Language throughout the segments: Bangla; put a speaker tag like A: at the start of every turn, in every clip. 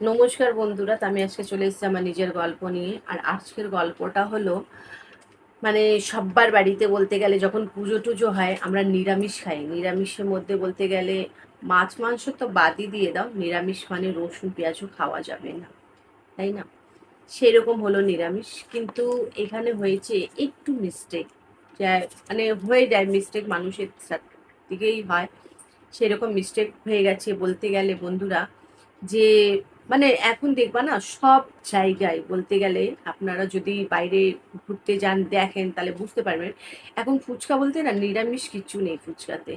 A: নমস্কার বন্ধুরা, আমি আজকে চলে এসেছি আমার নিজের গল্প নিয়ে। আর আজকের গল্পটা হলো মানে সব্বার বাড়িতে বলতে গেলে যখন পুজো টুজো হয়, আমরা নিরামিষ খাই। নিরামিষের মধ্যে বলতে গেলে মাছ, মাংস তো বাদই দিয়ে দাও, নিরামিষ মানে রসুন, পেঁয়াজও খাওয়া যাবে না, তাই না? সেরকম হলো নিরামিষ। কিন্তু এখানে হয়েছে একটু মিস্টেক মানে হয়ে যায় মিস্টেক মানুষের দিকেই হয়। সেরকম মিস্টেক হয়ে গেছে বলতে গেলে বন্ধুরা, যে মানে এখন দেখবা না, সব জায়গায় বলতে গেলে আপনারা যদি বাইরে ঘুরতে যান, দেখেন, তাহলে বুঝতে পারবেন। এখন ফুচকা বলতে না নিরামিষ কিচ্ছু নেই ফুচকাতে।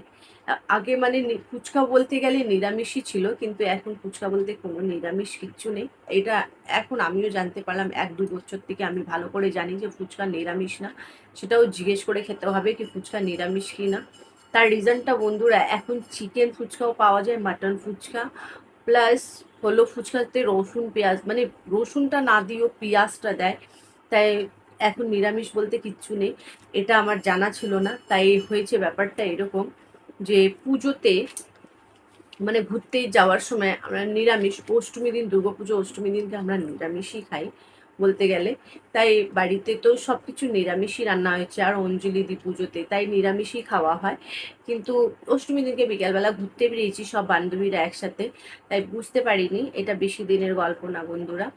A: আগে মানে ফুচকা বলতে গেলে নিরামিষই ছিল, কিন্তু এখন ফুচকা বলতে কোনো নিরামিষ কিচ্ছু নেই। এটা এখন আমিও জানতে পারলাম, এক দু বছর থেকে আমি ভালো করে জানি যে ফুচকা নিরামিষ না। সেটাও জিজ্ঞেস করে খেতে হবে কি ফুচকা নিরামিষ কি না। তার রিজনটা বন্ধুরা, এখন চিকেন ফুচকাও পাওয়া যায় মাটন ফুচকা প্লাস হলো ফুচকাতে রসুন, পেঁয়াজ মানে রসুনটা না দিয়েও পেঁয়াজটা দেয়। তাই এখন নিরামিষ বলতে কিচ্ছু নেই। এটা আমার জানা ছিল না, তাই হয়েছে ব্যাপারটা এরকম যে পুজোতে মানে ঘুরতে যাওয়ার সময় আমরা নিরামিষ, অষ্টমী দিন, দুর্গাপুজো, অষ্টমী দিনকে আমরা নিরামিষই খাই। বলতে গেলে। তাই বাড়িতে তো সব কিছু নিরামিষই রান্না হয়েছে। আর অঞ্জলি দি পুজোতে তাই নিরামিষই খাওয়া হয়। কিন্তু অষ্টমী দিনকে বিকালবেলা ঘুরতে বেরিয়েছি, সব বান্ধবীরা একসাথে। তাই বুঝতে পারিনি, এটা বেশি দিনের গল্প না বন্ধুরা।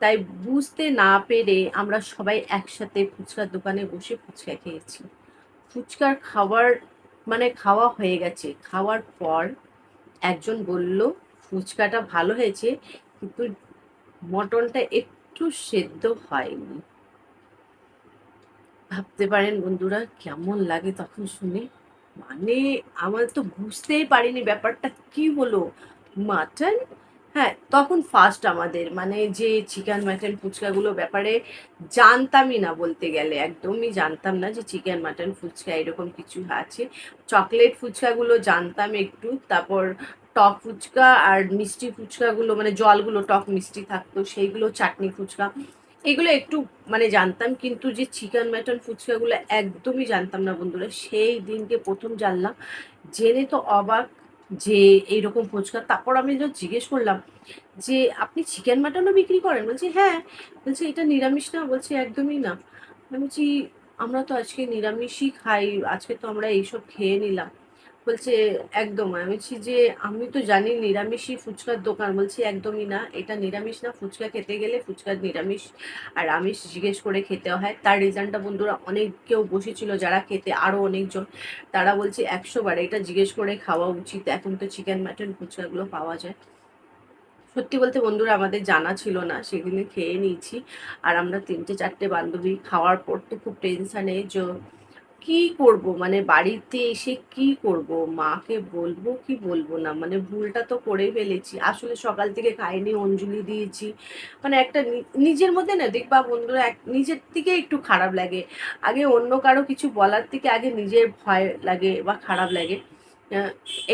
A: তাই বুঝতে না পেরে আমরা সবাই একসাথে ফুচকার দোকানে বসে ফুচকা খেয়েছি। ফুচকার খাবার মানে খাওয়া হয়ে গেছে। খাওয়ার পর একজন বলল, ফুচকাটা ভালো হয়েছে, কিন্তু মটনটা একটু একটু সেদ্ধ হয়নি। ভাবতে পারেন বন্ধুরা কেমন লাগে তখন শুনে। মানে আমার তো বুঝতেই পারিনি ব্যাপারটা, কি হলো? মাটন? হ্যাঁ তখন ফার্স্ট আমাদের। মানে যে চিকেন মাটন ফুচকাগুলো ব্যাপারে জানতামই না বলতে গেলে। একদমই জানতাম না যে চিকেন মাটন ফুচকা এরকম কিছু আছে। চকলেট ফুচকাগুলো জানতাম একটু, তারপর টক ফুচকা আর মিষ্টি ফুচকাগুলো মানে জলগুলো, টক মিষ্টি থাকতো, সেইগুলো, চাটনি ফুচকা, এগুলো একটু মানে জানতাম, কিন্তু যে চিকেন ম্যাটন ফুচকাগুলো একদমই জানতাম না বন্ধুরা। সেই দিনকে প্রথম জানলাম, জেনে তো অবাক যে এইরকম ফুচকা। তারপর আমি যখন জিজ্ঞেস করলাম যে, আপনি চিকেন, মাটনও বিক্রি করেন? বলছি হ্যাঁ। বলছি, এটা নিরামিষ না? বলছি, একদমই না। আমি বলছি, আমরা তো আজকে নিরামিষই খাই, আজকে তো আমরা এইসব খেয়ে নিলাম। বলছে, একদম, আমি বলছি যে, আমি তো জানি নিরামিষই ফুচকার দোকান। বলছি, একদমই না, এটা নিরামিষ না, ফুচকা খেতে গেলে ফুচকার নিরামিষ। আর আমিষ জিজ্ঞেস করে খেতে হয়। তার রিজনটা বন্ধুরা অনেক কেউ বসেছিল, যারা খেতে আরও অনেকজন। তারা বলছে, একশো বার এটা জিজ্ঞেস করে খাওয়া উচিত। এখন তো চিকেন মাটন ফুচকাগুলো পাওয়া যায়। সত্যি বলতে বন্ধুরা, আমাদের জানা ছিল না, সেদিনে খেয়ে নিয়েছি। আর আমরা তিনটে, চারটে বান্ধবী খাওয়ার পর তো খুব টেনশানে যে কি করব? মানে বাড়িতে এসে কি করব? মাকে বলব কি বলব না? মানে ভুলটা তো করে ফেলেছি। আসলে সকাল থেকে খাইনি, অঞ্জলি দিয়েছি। মানে একটা নিজের মধ্যে না দেখবা বন্ধুরা, এক, নিজের থেকে একটু খারাপ লাগে। আগে অন্য কারও কিছু বলার থেকে আগে নিজের ভয় লাগে বা খারাপ লাগে।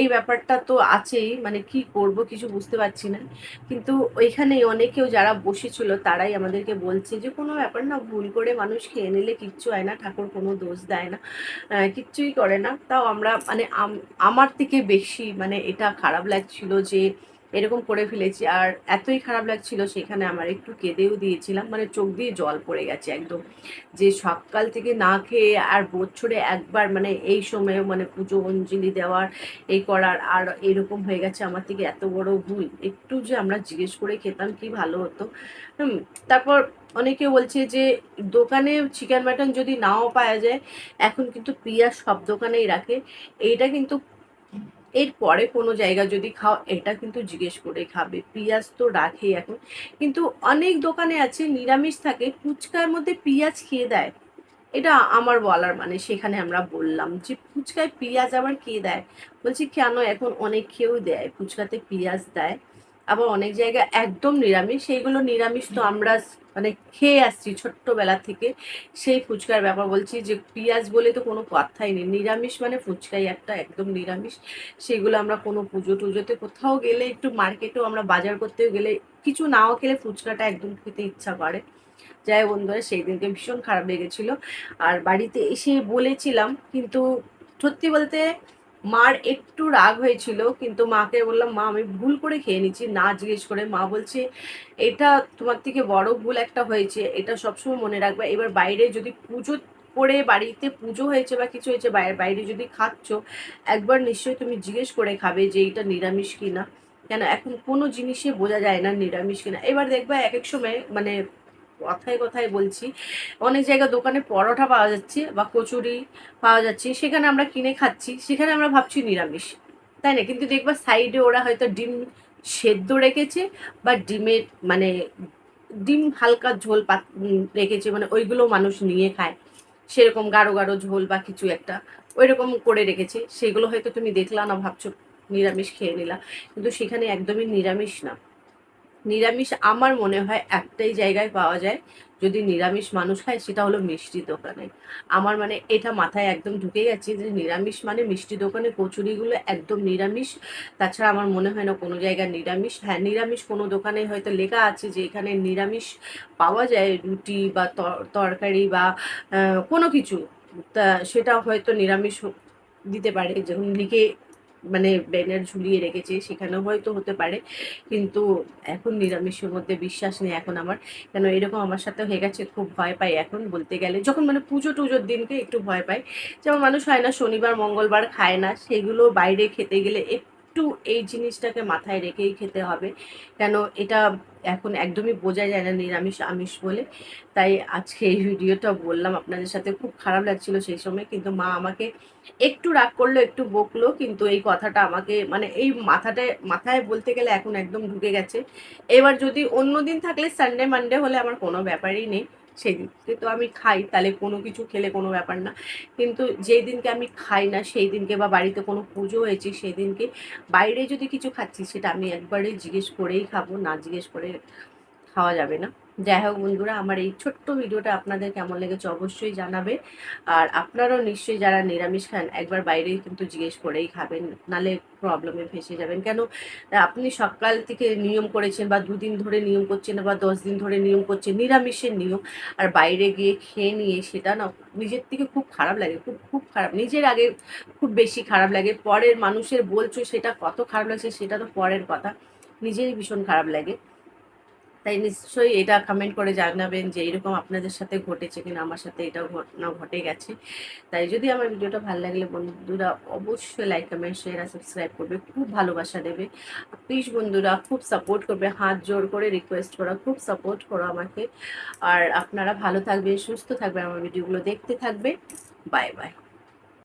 A: এই ব্যাপারটা তো আছেই মানে কি করব কিছু বুঝতে পারছি না। কিন্তু ওইখানে অনেকেও যারা বসেছিল, তারাই আমাদেরকে বলছে যে, কোনো ব্যাপার না, ভুল করে মানুষ খেয়ে নিলে কিচ্ছু হয় না, ঠাকুর কোনো দোষ দেয় না কিচ্ছুই করে না। তাও আমরা মানে আমার থেকে বেশি মানে এটা খারাপ লাগছিল যে এরকম করে ফেলেছি। আর এতই খারাপ লাগছিল সেখানে আমার একটু কেঁদেও দিয়েছিলাম মানে চোখ দিয়ে জল পড়ে গেছে একদম। যে সকাল থেকে না খেয়ে আর বছরে একবার মানে এই সময়ে মানে পুজো অঞ্জলি দেওয়ার, এই করার আর এরকম হয়ে গেছে আমার থেকে এত বড় ভুল। একটু যে আমরা জিজ্ঞেস করে খেতাম কি ভালো হতো। তারপর অনেকে বলছে যে দোকানে চিকেন মাটন যদি নাও পাওয়া যায়, এখন কিন্তু পিঁয়াজ সব দোকানেই রাখে। এইটা কিন্তু এরপরে কোনো জায়গা যদি খাও, এটা কিন্তু জিজ্ঞেস করে খাবে। পেঁয়াজ তো রাখে এখন। কিন্তু অনেক দোকানে আছে, নিরামিষ থাকে, ফুচকার মধ্যে পেঁয়াজ খেয়ে দেয়। এটা আমার বলার মানে সেখানে আমরা বললাম যে ফুচকায় পেঁয়াজ আবার কে দেয়? বলছি, কেন এখন অনেক খেয়েও দেয়? ফুচকাতে পেঁয়াজ দেয়। আবার অনেক জায়গায় একদম নিরামিষ। সেইগুলো নিরামিষ তো আমরা মানে খেয়ে আসছি ছোট্টবেলা থেকে। সেই ফুচকার ব্যাপার বলছি যে, পিঁয়াজ বলে তো কোনো কথাই নেই। নিরামিষ মানে ফুচকাই একটা, একদম নিরামিষ। সেগুলো আমরা কোনো পুজো টুজোতে কোথাও গেলে, একটু মার্কেটেও আমরা বাজার করতেও গেলে, কিছু নাও খেলে ফুচকাটা একদম খেতে ইচ্ছা করে। যাই বন্ধুরা সেই দিনকে ভীষণ খারাপ লেগেছিল। আর বাড়িতে এসে বলেছিলাম, কিন্তু সত্যি বলতে মার একটু রাগ হয়েছিল, কিন্তু মাকে বললাম, মা, আমি ভুল করে খেয়ে নিচ্ছি। না জিজ্ঞেস করে মা বলছে, এটা তোমার থেকে বড় ভুল একটা হয়েছে, এটা সবসময় মনে রাখবে। এবার বাইরে যদি পুজো করে বাড়িতে পুজো হয়েছে বা কিছু হয়েছে বাইরে যদি খাচ্ছ, একবার নিশ্চয়ই তুমি জিজ্ঞেস করে খাবে যে এইটা নিরামিষ কিনা। কেন? এখন কোনো জিনিসে বোঝা যায় না নিরামিষ কিনা। এবার দেখবে এক এক সময় মানে কথায় কথায় বলছি, অনেক জায়গায় দোকানে পরোটা পাওয়া যাচ্ছে বা কচুরি পাওয়া যাচ্ছে, সেখানে আমরা কিনে খাচ্ছি, সেখানে আমরা ভাবছি নিরামিষ, তাই না? কিন্তু দেখবা সাইডে ওরা হয়তো ডিম সেদ্ধ রেখেছে বা ডিমের মানে ডিম হালকা ঝোল পাত রেখেছে মানে ওইগুলো মানুষ নিয়ে খায়। সেরকম গাঢ় গাঢ় ঝোল বা কিছু একটা ওই রকম করে রেখেছে, সেগুলো হয়তো তুমি দেখলা না, ভাবছ নিরামিষ খেয়ে নিলা। কিন্তু সেখানে একদমই নিরামিষ না। নিরামিষ আমার মনে হয় একটাই জায়গায় পাওয়া যায়। যদি নিরামিষ মানুষ খায়, সেটা হলো মিষ্টি দোকানে। আমার মানে এটা মাথায় একদম ঢুকে গেছে যে নিরামিষ মানে মিষ্টি দোকানে কচুরিগুলো একদম নিরামিষ। তাছাড়া আমার মনে হয় না কোনো জায়গায় নিরামিষ। হ্যাঁ নিরামিষ কোনো দোকানে হয়তো লেখা আছে যে এখানে নিরামিষ পাওয়া যায়, রুটি বা তর- তরকারি বা কোনো কিছু। তা সেটা হয়তো নিরামিষ দিতে পারে। যেমন লিখে মানে ব্যানার ঝুলিয়ে রেখেছে, সেখানেও হয়তো হতে পারে। কিন্তু এখন নিরামিষের মধ্যে বিশ্বাস নেই এখন আমার। কেন এরকম আমার সাথে হয়ে গেছে, খুব ভয় পাই এখন বলতে গেলে। যখন মানে পুজো টুজোর দিনকে একটু ভয় পাই। যেমন মানুষ হয় না, শনিবার, মঙ্গলবার খায় না, সেগুলো বাইরে খেতে গেলে একটু এই জিনিসটাকে মাথায় রেখেই খেতে হবে। কেন এটা এখন একদমই বোঝা যায় না, নিরামিষ, আমিষ বলে। তাই আজকে এই ভিডিওটা বললাম। আপনাদের সাথে খুব খারাপ লাগছিল সেই সময়, কিন্তু মা আমাকে একটু রাগ করল, একটু বকলো, কিন্তু এই কথাটা আমাকে মানে এই মাথাটায়, মাথায় বলতে গেলে এখন একদম ঢুকে গেছে। এবার যদি অন্য দিন থাকলে সানডে মানডে হলে আমার কোনো ব্যাপারই নেই। সেই দিনকে তো আমি খাই, তাহলে কোনো কিছু খেলে কোনো ব্যাপার না। কিন্তু যেই দিনকে আমি খাই না, সেই দিনকে বা বাড়িতে কোনো পুজো হয়েছে, সেই দিনকে বাইরে যদি কিছু খাচ্ছি, সেটা আমি একবারে জিজ্ঞেস করেই খাব, না জিজ্ঞেস করে খাওয়া যাবে না। যাই হোক বন্ধুরা, আমার এই ছোট্ট ভিডিওটা আপনাদের কেমন লেগেছে অবশ্যই জানাবে আর আপনারাও নিশ্চয়ই যারা নিরামিষ খান, একবার বাইরে কিন্তু জিজ্ঞেস করেই খাবেন, নালে প্রবলেমে ফেসে যাবেন। কেন? আপনি সকাল থেকে নিয়ম করেছেন বা দুদিন ধরে নিয়ম করছেন বা দশ দিন ধরে নিয়ম করছেন, নিরামিষের নিয়ম, আর বাইরে গিয়ে খেয়ে নিয়ে সেটা না, নিজের থেকে খুব খারাপ লাগে, খুব খুব খারাপ, নিজের আগে খুব বেশি খারাপ লাগে, পরের মানুষের বলছো সেটা কত খারাপ লাগছে সেটা তো পরের কথা, নিজেরই ভীষণ খারাপ লাগে। তাই নিশ্চয়ই এটা কমেন্ট করে জানাবেন যে এরকম আপনাদের সাথে ঘটেছে কিনা, আমার সাথে এটা ঘটনা ঘটে গেছে। তাই যদি আমার ভিডিওটা ভালো লাগলে বন্ধুরা অবশ্যই লাইক কমেন্ট শেয়ার আর সাবস্ক্রাইব করবে। খুব ভালোবাসা দেবে। প্লিজ বন্ধুরা খুব সাপোর্ট করবে। হাত জোর করে রিকোয়েস্ট করা, খুব সাপোর্ট করো আমাকে। আর আপনারা ভালো থাকবে সুস্থ থাকবে আমার ভিডিওগুলো দেখতে থাকবে বাই বাই